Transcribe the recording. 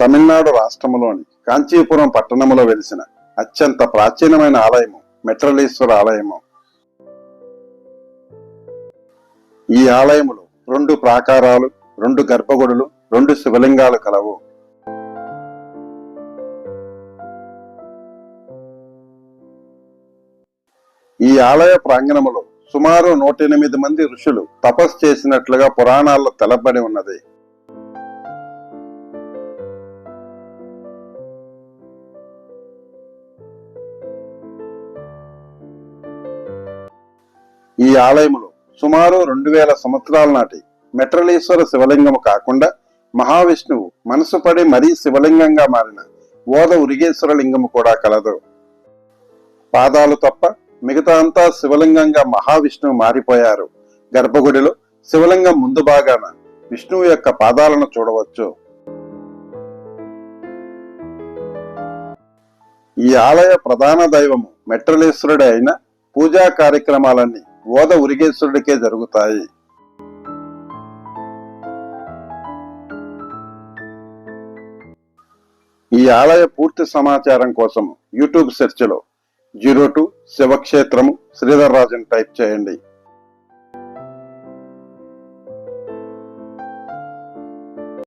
తమిళనాడు రాష్ట్రంలోని కాంచీపురం పట్టణంలో వెలిసిన అత్యంత ప్రాచీనమైన ఆలయము మెట్రలీశ్వర ఆలయము. ఈ ఆలయములో రెండు ప్రాకారాలు రెండు గర్భగుడులు రెండు శివలింగాలు కలవు. ఈ ఆలయ ప్రాంగణములో సుమారు నూట ఎనిమిది మంది ఋషులు తపస్సు చేసినట్లుగా పురాణాల్లో తెలబడి ఉన్నది. ఈ ఆలయములో సుమారు రెండు వేల సంవత్సరాల నాటి మెట్రలీశ్వర శివలింగము కాకుండా మహావిష్ణువు మనసు పడి మరీ శివలింగంగా మారిన ఓద ఉరిగేశ్వర లింగము కూడా కలదు. పాదాలు తప్ప మిగతా అంతా శివలింగంగా మహావిష్ణువు మారిపోయారు. గర్భగుడిలో శివలింగం ముందు భాగాన విష్ణువు యొక్క పాదాలను చూడవచ్చు. ఈ ఆలయ ప్రధాన దైవము మెట్రలేశ్వరుడే అయిన పూజా కార్యక్రమాలన్నీ ఓద ఉరిగేశ్వరుడికే జరుగుతాయి. ఈ ఆలయ పూర్తి సమాచారం కోసం యూట్యూబ్ సెర్చ్లో జీరో టూ శివక్షేత్రము శ్రీధర్ రాజన్ టైప్ చేయండి.